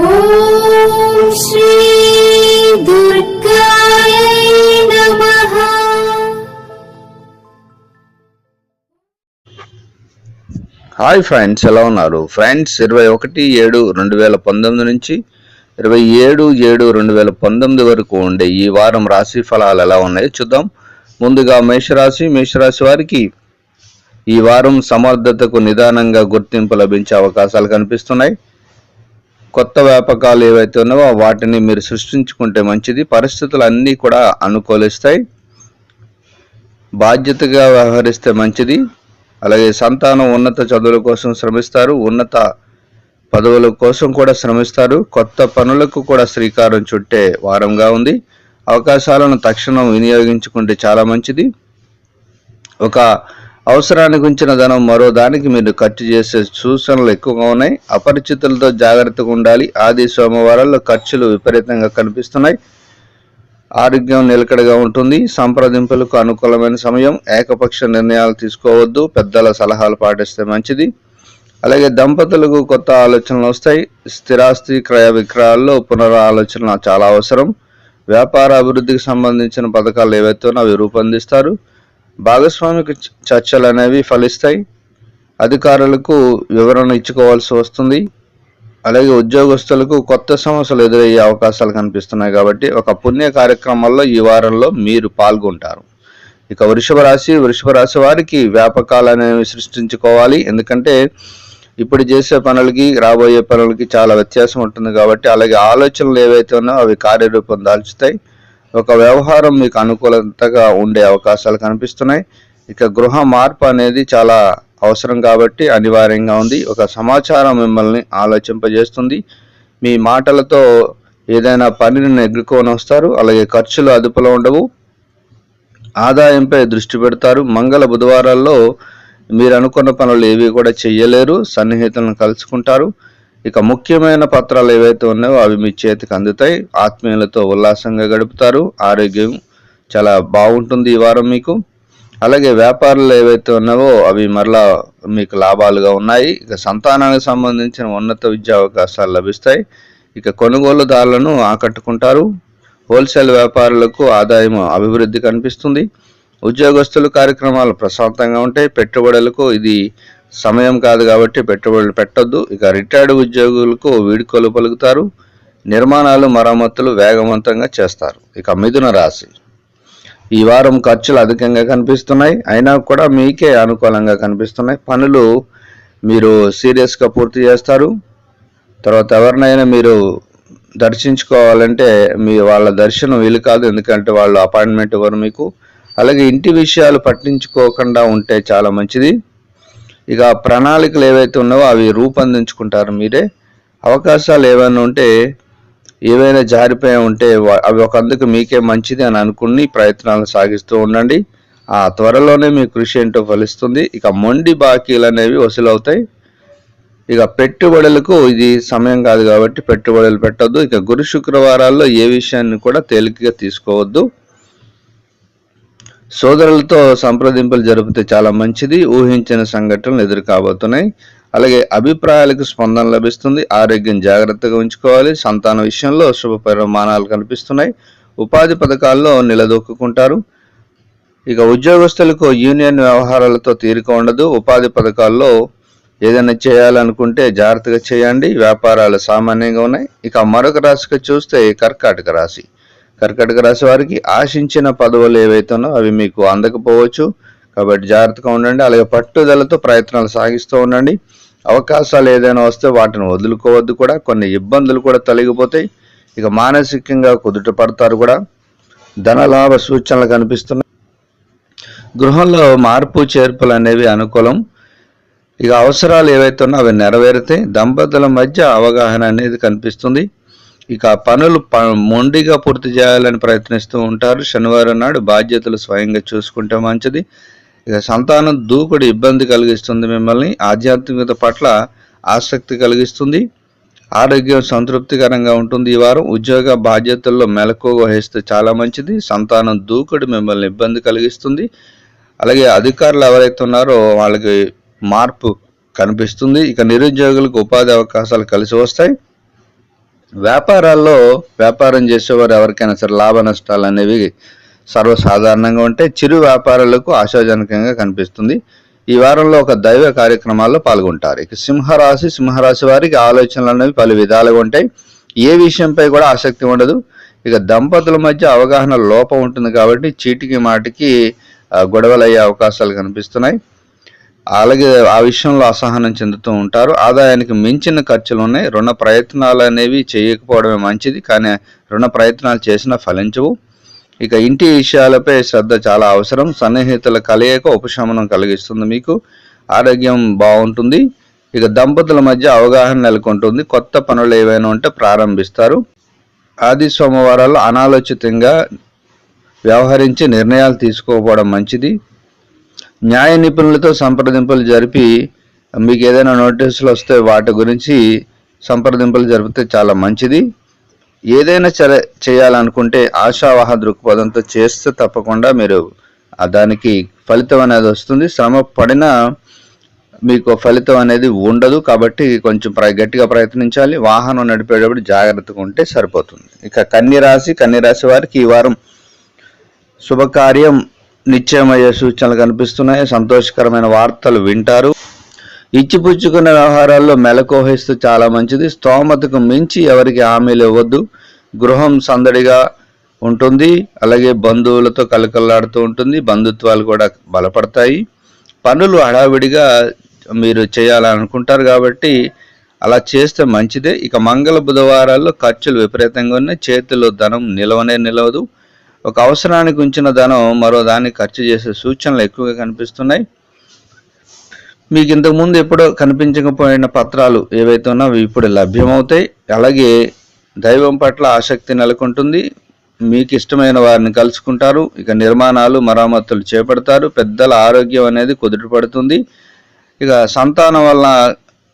Hi friends ఎలా ఉన్నారు? Friends ఇరవై ఒకటి ఏడు రెండు వేల పంతొమ్మిది నుంచి ఇరవై ఏడు ఏడు రెండు వేల పంతొమ్మిది వరకు ఉండే ఈ వారం రాశి ఫలాలు ఎలా ఉన్నాయో చూద్దాం. ముందుగా మేషరాశి మేషరాశి వారికి ఈ వారం సమర్థతకు నిదానంగా గుర్తింపు లభించే అవకాశాలు కనిపిస్తున్నాయి. కొత్త వ్యాపకాలు ఏవైతే ఉన్నావో వాటిని మీరు సృష్టించుకుంటే మంచిది. పరిస్థితులు అన్నీ కూడా అనుకూలిస్తాయి. బాధ్యతగా వ్యవహరిస్తే మంచిది. అలాగే సంతానం ఉన్నత చదువుల కోసం శ్రమిస్తారు. ఉన్నత పదవుల కోసం కూడా శ్రమిస్తారు. కొత్త పనులకు కూడా శ్రీకారం చుట్టే వారంగా ఉంది. అవకాశాలను తక్షణం వినియోగించుకుంటే చాలా మంచిది. ఒక అవసరానికి ఉంచిన ధనం మరో దానికి మీరు ఖర్చు చేసే సూచనలు ఎక్కువగా ఉన్నాయి. అపరిచితులతో జాగ్రత్తగా ఉండాలి. ఆది సోమవారాల్లో ఖర్చులు విపరీతంగా కనిపిస్తున్నాయి. ఆరోగ్యం నిలకడగా ఉంటుంది. సంప్రదింపులకు అనుకూలమైన సమయం. ఏకపక్ష నిర్ణయాలు తీసుకోవద్దు. పెద్దల సలహాలు పాటిస్తే మంచిది. అలాగే దంపతులకు కొత్త ఆలోచనలు వస్తాయి. స్థిరాస్తి క్రయ విక్రయాల్లో పునరాలోచన చాలా అవసరం. వ్యాపార అభివృద్ధికి సంబంధించిన పథకాలు ఏవైతే అవి రూపొందిస్తారు. భాగస్వామిక చర్చలు అనేవి ఫలిస్తాయి. అధికారులకు వివరణ ఇచ్చుకోవాల్సి వస్తుంది. అలాగే ఉద్యోగస్తులకు కొత్త సమస్యలు ఎదురయ్యే అవకాశాలు కనిపిస్తున్నాయి కాబట్టి ఒక పుణ్య కార్యక్రమాల్లో ఈ వారంలో మీరు పాల్గొంటారు. ఇక వృషభ రాశి వృషభ రాశి వారికి వ్యాపకాలు అనేవి సృష్టించుకోవాలి. ఎందుకంటే ఇప్పుడు చేసే పనులకి రాబోయే పనులకి చాలా వ్యత్యాసం ఉంటుంది కాబట్టి అలాగే ఆలోచనలు ఏవైతే ఉన్నాయో అవి కార్యరూపం దాల్చుతాయి. ఒక వ్యవహారం మీకు అనుకూలతగా ఉండే అవకాశాలు కనిపిస్తున్నాయి. ఇక గృహ మార్పు అనేది చాలా అవసరం కాబట్టి అనివార్యంగా ఉంది. ఒక సమాచారం మిమ్మల్ని ఆలోచింపజేస్తుంది. మీ మాటలతో ఏదైనా పనిని నెగ్గుకొని వస్తారు. అలాగే ఖర్చులు అదుపులో ఉండవు. ఆదాయంపై దృష్టి పెడతారు. మంగళ బుధవారాల్లో మీరు అనుకున్న పనులు ఏవి కూడా చేయలేరు సన్నిహితులను కలుసుకుంటారు. ఇక ముఖ్యమైన పత్రాలు ఏవైతే ఉన్నాయో అవి మీ చేతికి అందుతాయి. ఆత్మీయులతో ఉల్లాసంగా గడుపుతారు. ఆరోగ్యం చాలా బాగుంటుంది ఈ వారం మీకు. అలాగే వ్యాపారాలు ఏవైతే ఉన్నావో అవి మరలా మీకు లాభాలుగా ఉన్నాయి. ఇక సంతానానికి సంబంధించిన ఉన్నత విద్యా అవకాశాలు లభిస్తాయి. ఇక కొనుగోలుదారులను ఆకట్టుకుంటారు. హోల్సేల్ వ్యాపారులకు ఆదాయం అభివృద్ధి కనిపిస్తుంది. ఉద్యోగస్తులు కార్యక్రమాలు ప్రశాంతంగా ఉంటాయి. పెట్టుబడులకు ఇది సమయం కాదు కాబట్టి పెట్టుబడులు పెట్టొద్దు. ఇక రిటైర్డ్ ఉద్యోగులకు వీడుకోలు పలుకుతారు. నిర్మాణాలు మరమ్మతులు వేగవంతంగా చేస్తారు. ఇక మిథున రాశి. ఈ వారం ఖర్చులు అధికంగా కనిపిస్తున్నాయి. అయినా కూడా మీకే అనుకూలంగా కనిపిస్తున్నాయి. పనులు మీరు సీరియస్గా పూర్తి చేస్తారు. తర్వాత ఎవరినైనా మీరు దర్శించుకోవాలంటే మీ వాళ్ళ దర్శనం వీలు కాదు. ఎందుకంటే వాళ్ళు అపాయింట్మెంట్ ఇవ్వరు మీకు. అలాగే ఇంటి విషయాలు పట్టించుకోకుండా ఉంటే చాలా మంచిది. ఇక ప్రణాళికలు ఏవైతే ఉన్నావో అవి రూపొందించుకుంటారు. మీరే అవకాశాలు ఏమైనా ఉంటే ఏవైనా జారిపోయి ఉంటే అవి ఒకందుకు మీకే మంచిది అని అనుకుని ప్రయత్నాలు సాగిస్తూ ఉండండి. ఆ త్వరలోనే మీ కృషి ఏంటో ఫలిస్తుంది. ఇక మొండి బాకీలు అనేవి వసూలవుతాయి. ఇక పెట్టుబడులకు ఇది సమయం కాదు కాబట్టి పెట్టుబడులు పెట్టొద్దు. ఇక గురు శుక్రవారాల్లో ఏ విషయాన్ని కూడా తేలికగా తీసుకోవద్దు. సోదరులతో సంప్రదింపులు జరిపితే చాలా మంచిది. ఊహించిన సంఘటనలు ఎదురు కాబోతున్నాయి అలాగే అభిప్రాయాలకు స్పందన లభిస్తుంది. ఆరోగ్యం జాగ్రత్తగా ఉంచుకోవాలి. సంతాన విషయంలో శుభ పరిమాణాలు కనిపిస్తున్నాయి. ఉపాధి పథకాల్లో నిలదొక్కుంటారు ఇక ఉద్యోగస్తులకు యూనియన్ వ్యవహారాలతో తీరిక ఉండదు. ఉపాధి పథకాల్లో ఏదైనా చేయాలనుకుంటే జాగ్రత్తగా చేయండి. వ్యాపారాలు సామాన్యంగా ఉన్నాయి. ఇక మరొక రాశిగా చూస్తే కర్కాటక రాశి. కర్కటక రాశి వారికి ఆశించిన పదవులు ఏవైతున్నో అవి మీకు అందకపోవచ్చు. కాబట్టి జాగ్రత్తగా ఉండండి. అలాగే పట్టుదలతో ప్రయత్నాలు సాగిస్తూ ఉండండి. అవకాశాలు ఏదైనా వస్తే వాటిని వదులుకోవద్దు కూడా. కొన్ని ఇబ్బందులు కూడా తొలగిపోతాయి. ఇక మానసికంగా కుదుట పడతారు కూడా ధనలాభ సూచనలు కనిపిస్తున్నాయి. గృహంలో మార్పు చేర్పులు అనేవి అనుకూలం. ఇక అవసరాలు ఏవైతే అవి నెరవేరుతాయి. దంపతుల మధ్య అవగాహన అనేది కనిపిస్తుంది. ఇక పనులు ప మొండిగా పూర్తి చేయాలని ప్రయత్నిస్తూ ఉంటారు. శనివారం నాడు బాధ్యతలు స్వయంగా చూసుకుంటే మంచిది. ఇక సంతానం దూకుడు ఇబ్బంది కలిగిస్తుంది మిమ్మల్ని. ఆధ్యాత్మికత పట్ల ఆసక్తి కలిగిస్తుంది. ఆరోగ్యం సంతృప్తికరంగా ఉంటుంది ఈ వారం. ఉద్యోగ బాధ్యతల్లో మెలకు వహిస్తే చాలా మంచిది. సంతానం దూకుడు మిమ్మల్ని ఇబ్బంది కలిగిస్తుంది. అలాగే అధికారులు ఎవరైతే ఉన్నారో వాళ్ళకి మార్పు కనిపిస్తుంది. ఇక నిరుద్యోగులకు ఉపాధి అవకాశాలు కలిసి వస్తాయి. వ్యాపారాల్లో వ్యాపారం చేసేవారు ఎవరికైనా సరే లాభ నష్టాలు అనేవి సర్వసాధారణంగా ఉంటాయి చిరు వ్యాపారులకు ఆశాజనకంగా కనిపిస్తుంది. ఈ వారంలో ఒక దైవ కార్యక్రమాల్లో పాల్గొంటారు. ఇక సింహరాశి సింహరాశి వారికి ఆలోచనలు అనేవి పలు విధాలుగా ఉంటాయి. ఏ విషయంపై కూడా ఆసక్తి ఉండదు. ఇక దంపతుల మధ్య అవగాహన లోపం ఉంటుంది కాబట్టి చీటికి మాటికి గొడవలయ్యే గొడవలు అయ్యే అవకాశాలు కనిపిస్తున్నాయి. అలాగే ఆ విషయంలో అసహనం చెందుతూ ఉంటారు. ఆదాయానికి మించిన ఖర్చులు ఉన్నాయి రుణ ప్రయత్నాలు అనేవి చేయకపోవడమే మంచిది కానీ రుణ ప్రయత్నాలు చేసినా ఫలించవు. ఇక ఇంటి విషయాలపై శ్రద్ధ చాలా అవసరం. సన్నిహితుల కలయిక ఉపశమనం కలిగిస్తుంది మీకు. ఆరోగ్యం బాగుంటుంది. ఇక దంపతుల మధ్య అవగాహన నెలకొంటుంది. కొత్త పనులు ఏవైనా ఉంటే ప్రారంభిస్తారు. ఆది సోమవారాలు అనాలోచితంగా వ్యవహరించి నిర్ణయాలు తీసుకోకపోవడం మంచిది. న్యాయ నిపుణులతో సంప్రదింపులు జరిపి మీకు ఏదైనా నోటీసులు వస్తే వాటి గురించి సంప్రదింపులు జరిపితే చాలా మంచిది. ఏదైనా చర చేయాలనుకుంటే ఆశావాహ దృక్పథంతో చేస్తే తప్పకుండా మీరు దానికి ఫలితం అనేది వస్తుంది. శ్రమ పడినా మీకు ఫలితం అనేది ఉండదు కాబట్టి కొంచెం ప్ర గట్టిగా ప్రయత్నించాలి. వాహనం నడిపేటప్పుడు జాగ్రత్తగా ఉంటే సరిపోతుంది. ఇక కన్యరాశి కన్యరాశి వారికి ఈ వారం శుభకార్యం నిశ్చయమయ్యే సూచనలు కనిపిస్తున్నాయి. సంతోషకరమైన వార్తలు వింటారు. ఇచ్చిపుచ్చుకున్న వ్యవహారాల్లో మెలకోహిస్తూ చాలా మంచిది. స్తోమతకు మించి ఎవరికి హామీలు ఇవ్వద్దు. గృహం సందడిగా ఉంటుంది. అలాగే బంధువులతో కలకలాడుతూ ఉంటుంది. బంధుత్వాలు కూడా బలపడతాయి. పనులు హడావిడిగా మీరు చేయాలనుకుంటారు కాబట్టి అలా చేస్తే మంచిదే. ఇక మంగళ బుధవారాల్లో ఖర్చులు విపరీతంగా ఉన్నాయి. చేతిలో ధనం నిలవనే నిలవదు. ఒక అవసరానికి ఉంచిన ధనం మరో దాన్ని ఖర్చు చేసే సూచనలు ఎక్కువగా కనిపిస్తున్నాయి. మీకు ఇంతకుముందు ఎప్పుడో కనిపించకపోయిన పత్రాలు ఏవైతే ఉన్నావో ఇప్పుడు లభ్యమవుతాయి. అలాగే దైవం పట్ల ఆసక్తి నెలకొంటుంది. మీకు ఇష్టమైన వారిని కలుసుకుంటారు. ఇక నిర్మాణాలు మరమ్మతులు చేపడతారు. పెద్దల ఆరోగ్యం అనేది కుదుటపడుతుంది ఇక సంతానం వల్ల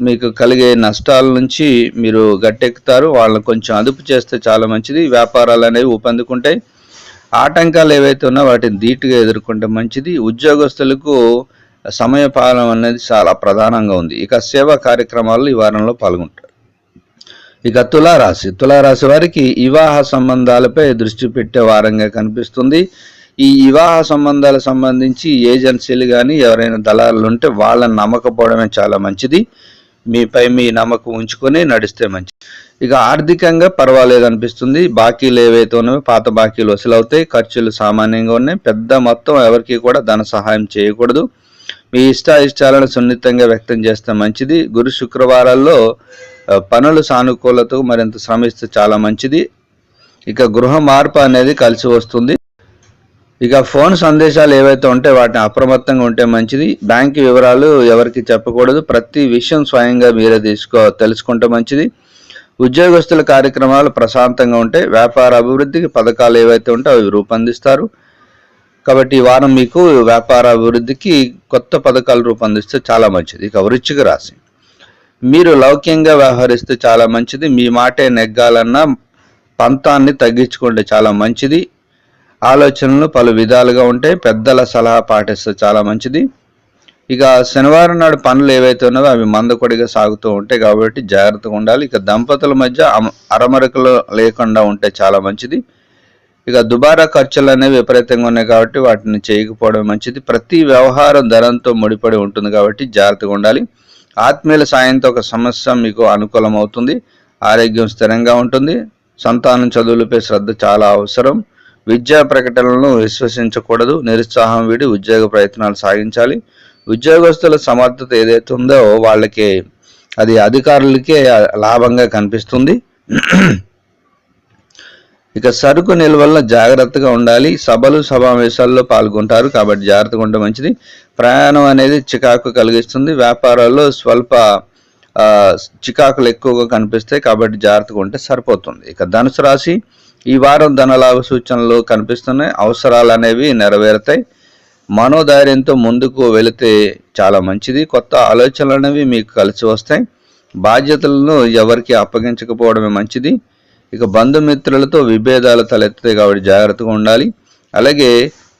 మీకు కలిగే నష్టాల నుంచి మీరు గట్టెక్కుతారు. వాళ్ళని కొంచెం అదుపు చేస్తే చాలా మంచిది. వ్యాపారాలు అనేవి ఊపందుకుంటాయి. ఆటంకాలు ఏవైతే ఉన్నా వాటిని ధీటుగా ఎదుర్కొంటే మంచిది. ఉద్యోగస్తులకు సమయపాలన అనేది చాలా ప్రధానంగా ఉంది. ఇక సేవా కార్యక్రమాల్లో ఈ వారంలో పాల్గొంటారు. ఇక తులారాశి. తులారాశి వారికి వివాహ సంబంధాలపై దృష్టి పెట్టే వారంగా కనిపిస్తుంది. ఈ వివాహ సంబంధాలకు సంబంధించి ఏజెన్సీలు కానీ ఎవరైనా దళారులు ఉంటే వాళ్ళని నమ్మకపోవడమే చాలా మంచిది. మీపై మీ నమ్మకం ఉంచుకొని నడిస్తే మంచి ఇక ఆర్థికంగా పర్వాలేదు అనిపిస్తుంది. బాకీలు ఏవైతే ఉన్నాయో పాత బాకీలు వసూలవుతాయి ఖర్చులు సామాన్యంగా ఉన్నాయి. పెద్ద మొత్తం ఎవరికి కూడా ధన సహాయం చేయకూడదు. మీ ఇష్ట ఇష్టాలను సున్నితంగా వ్యక్తం చేస్తే మంచిది. గురు శుక్రవారాల్లో పనులు సానుకూలతకు మరింత శ్రమిస్తే చాలా మంచిది. ఇక గృహ మార్పు అనేది కలిసి వస్తుంది. ఇక ఫోన్ సందేశాలు ఏవైతే ఉంటే వాటిని అప్రమత్తంగా ఉంటే మంచిది. బ్యాంక్ వివరాలు ఎవరికి చెప్పకూడదు. ప్రతి విషయం స్వయంగా మీరే తీసుకో తెలుసుకుంటే మంచిది. ఉద్యోగస్తుల కార్యక్రమాలు ప్రశాంతంగా ఉంటాయి వ్యాపార అభివృద్ధికి పథకాలు ఏవైతే ఉంటే అవి రూపొందిస్తారు. కాబట్టి ఈ వారం మీకు వ్యాపార అభివృద్ధికి కొత్త పథకాలు రూపొందిస్తే చాలా మంచిది. ఇక వృచ్చిక రాశి. మీరు లౌక్యంగా వ్యవహరిస్తే చాలా మంచిది. మీ మాటే నెగ్గాలన్నా పంతాన్ని తగ్గించుకుంటే చాలా మంచిది. ఆలోచనలు పలు విధాలుగా ఉంటాయి. పెద్దల సలహా పాటిస్తే చాలా మంచిది. ఇక శనివారం నాడు పనులు ఏవైతే ఉన్నావో అవి మందకొడిగా సాగుతూ ఉంటాయి కాబట్టి జాగ్రత్తగా ఉండాలి. ఇక దంపతుల మధ్య అమ- లేకుండా ఉంటే చాలా మంచిది. ఇక దుబారా ఖర్చులు అనేవి విపరీతంగా ఉన్నాయి కాబట్టి వాటిని చేయకపోవడం మంచిది. ప్రతి వ్యవహారం ధనంతో ముడిపడి ఉంటుంది కాబట్టి జాగ్రత్తగా ఉండాలి. ఆత్మీయుల సాయంతో ఒక సమస్య మీకు అనుకూలం అవుతుంది ఆరోగ్యం స్థిరంగా ఉంటుంది. సంతానం చదువులపై శ్రద్ధ చాలా అవసరం. విద్యా ప్రకటనలను విశ్వసించకూడదు. నిరుత్సాహం వీడి ఉద్యోగ ప్రయత్నాలు సాగించాలి. ఉద్యోగస్తుల సమర్థత ఏదైతే ఉందో వాళ్ళకి అది అధికారులకే లాభంగా కనిపిస్తుంది. ఇక సరుకు నిల్వల్లో జాగ్రత్తగా ఉండాలి. సభలు సమావేశాల్లో పాల్గొంటారు కాబట్టి జాగ్రత్తగా ఉండడం మంచిది. ప్రయాణం అనేది చికాకు కలిగిస్తుంది. వ్యాపారాల్లో స్వల్ప చికాకులు ఎక్కువగా కనిపిస్తాయి కాబట్టి జాగ్రత్తగా ఉంటే సరిపోతుంది. ఇక ధనుసు రాశి ఈ వారం ధనలాభ సూచనలు కనిపిస్తున్నాయి. అవసరాలు అనేవి నెరవేరుతాయి. మనోధైర్యంతో ముందుకు వెళితే చాలా మంచిది. కొత్త ఆలోచనలు అనేవి మీకు కలిసి వస్తాయి. బాధ్యతలను ఎవరికి అప్పగించకపోవడమే మంచిది. ఇక బంధుమిత్రులతో విభేదాలు తలెత్తాయి కాబట్టి జాగ్రత్తగా ఉండాలి. అలాగే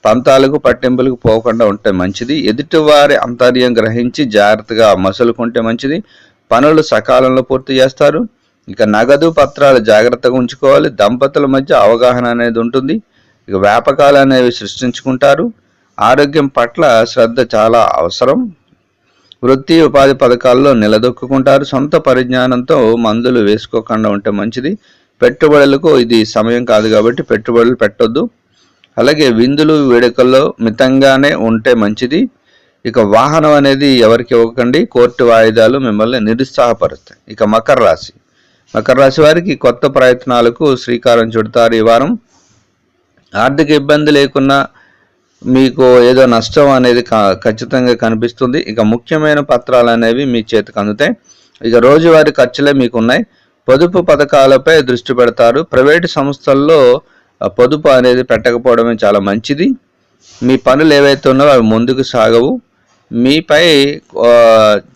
పంతాలకు పట్టింపులకు పోకుండా ఉంటే మంచిది. ఎదుటివారి అంతర్యం గ్రహించి జాగ్రత్తగా మసులుకుంటే మంచిది. పనులు సకాలంలో పూర్తి చేస్తారు. ఇక నగదు పత్రాలు జాగ్రత్తగా ఉంచుకోవాలి. దంపతుల మధ్య అవగాహన అనేది ఉంటుంది. ఇక వ్యాపకాలు అనేవి సృష్టించుకుంటారు. ఆరోగ్యం పట్ల శ్రద్ధ చాలా అవసరం. వృత్తి ఉపాధి పథకాల్లో నిలదొక్కుంటారు సొంత పరిజ్ఞానంతో మందులు వేసుకోకుండా ఉంటే మంచిది. పెట్టుబడులకు ఇది సమయం కాదు కాబట్టి పెట్టుబడులు పెట్టొద్దు. అలాగే విందులు వేడుకల్లో మితంగానే ఉంటే మంచిది. ఇక వాహనం అనేది ఎవరికి ఇవ్వకండి. కోర్టు వాయిదాలు మిమ్మల్ని నిరుత్సాహపరుస్తాయి. ఇక మకర రాశి. మకర రాశి వారికి కొత్త ప్రయత్నాలకు శ్రీకారం చుడతారు ఈ వారం. ఆర్థిక ఇబ్బంది లేకున్నా మీకు ఏదో నష్టం అనేది ఖచ్చితంగా కనిపిస్తుంది. ఇక ముఖ్యమైన పత్రాలు అనేవి మీ చేతికి అందుతాయి. ఇక రోజువారి ఖర్చులే మీకు ఉన్నాయి పొదుపు పథకాలపై దృష్టి పెడతారు. ప్రైవేటు సంస్థల్లో పొదుపు అనేది పెట్టకపోవడమే చాలా మంచిది. మీ పనులు ఏవైతే ఉన్నావో అవి ముందుకు సాగవు. మీపై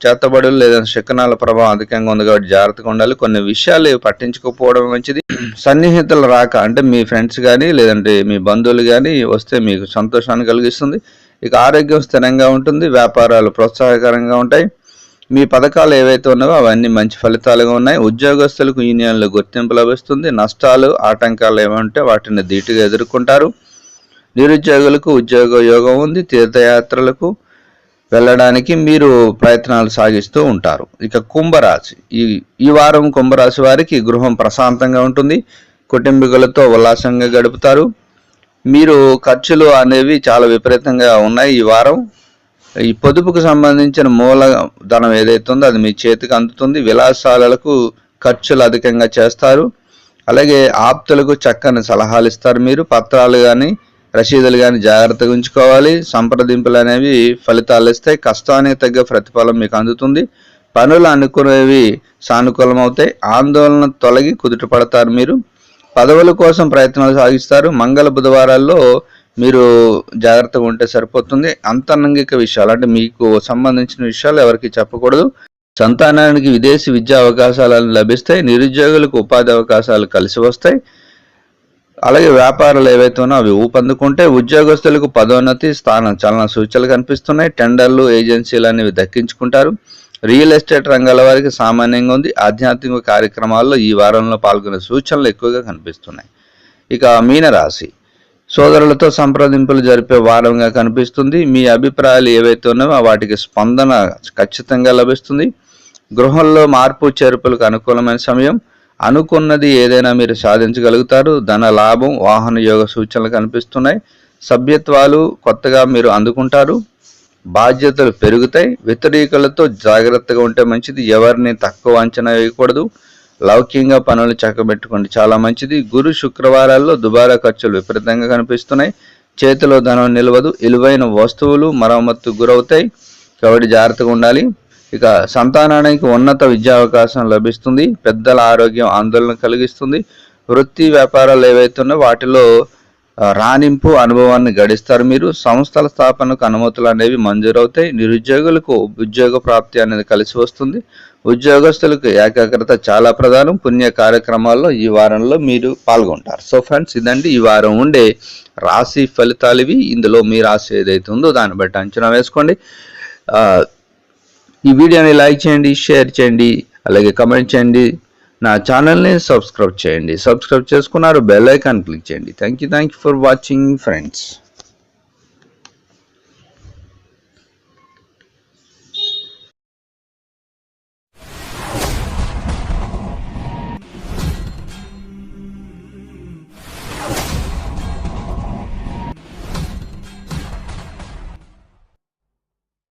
చేతబడులు లేదా శకనాల ప్రభావం అధికంగా ఉంది కాబట్టి జాగ్రత్తగా ఉండాలి. కొన్ని విషయాలు పట్టించుకోకపోవడం మంచిది. సన్నిహితులు రాక అంటే మీ ఫ్రెండ్స్ కానీ లేదంటే మీ బంధువులు కానీ వస్తే మీకు సంతోషాన్ని కలిగిస్తుంది. ఇక ఆరోగ్యం స్థిరంగా ఉంటుంది వ్యాపారాలు ప్రోత్సాహకరంగా ఉంటాయి. మీ పథకాలు ఏవైతే ఉన్నావో అవన్నీ మంచి ఫలితాలుగా ఉన్నాయి. ఉద్యోగస్తులకు యూనియన్లు గుర్తింపు లభిస్తుంది. నష్టాలు ఆటంకాలు ఏమంటే వాటిని ధీటుగా ఎదుర్కొంటారు. నిరుద్యోగులకు ఉద్యోగ యోగం ఉంది. తీర్థయాత్రలకు వెళ్ళడానికి మీరు ప్రయత్నాలు సాగిస్తూ ఉంటారు. ఇక కుంభరాశి. ఈ ఈ వారం కుంభరాశి వారికి గృహం ప్రశాంతంగా ఉంటుంది. కుటుంబీకులతో ఉల్లాసంగా గడుపుతారు. మీరు ఖర్చులు అనేవి చాలా విపరీతంగా ఉన్నాయి ఈ వారం. ఈ పొదుపుకు సంబంధించిన మూల ధనం ఏదైతే ఉందో అది మీ చేతికి అందుతుంది. విలాసాలకు ఖర్చులు అధికంగా చేస్తారు. అలాగే ఆప్తులకు చక్కని సలహాలు ఇస్తారు మీరు. పత్రాలు కానీ రసీదులు కానీ జాగ్రత్తగా ఉంచుకోవాలి. సంప్రదింపులు అనేవి ఫలితాలు ఇస్తాయి కష్టానికి తగ్గ ప్రతిఫలం మీకు అందుతుంది. పనులు అనుకునేవి సానుకూలం అవుతాయి ఆందోళన తొలగి కుదుటపడతారు మీరు. పదవుల కోసం ప్రయత్నాలు సాగిస్తారు. మంగళ బుధవారాల్లో మీరు జాగ్రత్తగా ఉంటే సరిపోతుంది. అంతరంగిక విషయాలు అంటే మీకు సంబంధించిన విషయాలు ఎవరికి చెప్పకూడదు. సంతానానికి విదేశీ విద్యా అవకాశాలు లభిస్తాయి. నిరుద్యోగులకు ఉపాధి అవకాశాలు కలిసి వస్తాయి. అలాగే వ్యాపారాలు ఏవైతే ఉన్నా అవి ఊపందుకుంటే ఉద్యోగస్తులకు పదోన్నతి స్థానం చలన సూచనలు కనిపిస్తున్నాయి. టెండర్లు ఏజెన్సీలు అనేవి దక్కించుకుంటారు. రియల్ ఎస్టేట్ రంగాల వారికి సామాన్యంగా ఉంది. ఆధ్యాత్మిక కార్యక్రమాల్లో ఈ వారంలో పాల్గొనే సూచనలు ఎక్కువగా కనిపిస్తున్నాయి. ఇక మీనరాశి. సోదరులతో సంప్రదింపులు జరిపే వారంగా కనిపిస్తుంది. మీ అభిప్రాయాలు ఏవైతే ఉన్నాయో వాటికి స్పందన ఖచ్చితంగా లభిస్తుంది. గృహంలో మార్పు చేర్పులకు అనుకూలమైన సమయం. అనుకున్నది ఏదైనా మీరు సాధించగలుగుతారు. ధన లాభం వాహన యోగ సూచనలు కనిపిస్తున్నాయి. సభ్యత్వాలు కొత్తగా మీరు అందుకుంటారు. బాధ్యతలు పెరుగుతాయి. వ్యతిరేకలతో జాగ్రత్తగా ఉంటే మంచిది. ఎవరిని తక్కువ అంచనా వేయకూడదు. లౌకికంగా పనులు చక్కబెట్టుకోండి. చాలా మంచిది. గురు శుక్రవారాల్లో దుబారా ఖర్చులు విపరీతంగా కనిపిస్తున్నాయి. చేతిలో ధనం నిలవదు. విలువైన వస్తువులు మరమ్మత్తు గురవుతాయి. కాబట్టి జాగ్రత్తగా ఉండాలి? ఇక సంతానానికి ఉన్నత విద్యా అవకాశం లభిస్తుంది. పెద్దల ఆరోగ్యం ఆందోళన కలిగిస్తుంది. వృత్తి వ్యాపారాలు ఏవైతే వాటిలో రాణింపు అనుభవాన్ని గడిస్తారు మీరు. సంస్థల స్థాపనకు అనుమతులు అనేవి మంజూరవుతాయి. నిరుద్యోగులకు ఉద్యోగ ప్రాప్తి అనేది కలిసి వస్తుంది. ఉద్యోగస్తులకు ఏకాగ్రత చాలా ప్రధానం. పుణ్య కార్యక్రమాల్లో ఈ వారంలో మీరు పాల్గొంటారు. సో ఫ్రెండ్స్ ఇదండి. ఈ వారం ఉండే రాశి ఫలితాలు ఇవి. ఇందులో మీ రాశి ఏదైతే ఉందో దాన్ని బట్టి అంచనా వేసుకోండి. ఈ వీడియోని లైక్ చేయండి షేర్ చేయండి అలాగే కమెంట్ చేయండి. నా ఛానల్ని సబ్స్క్రైబ్ చేయండి. సబ్స్క్రైబ్ చేసుకున్నారు బెల్ ఐకాన్ క్లిక్ చేయండి. Thank you thank you for watching friends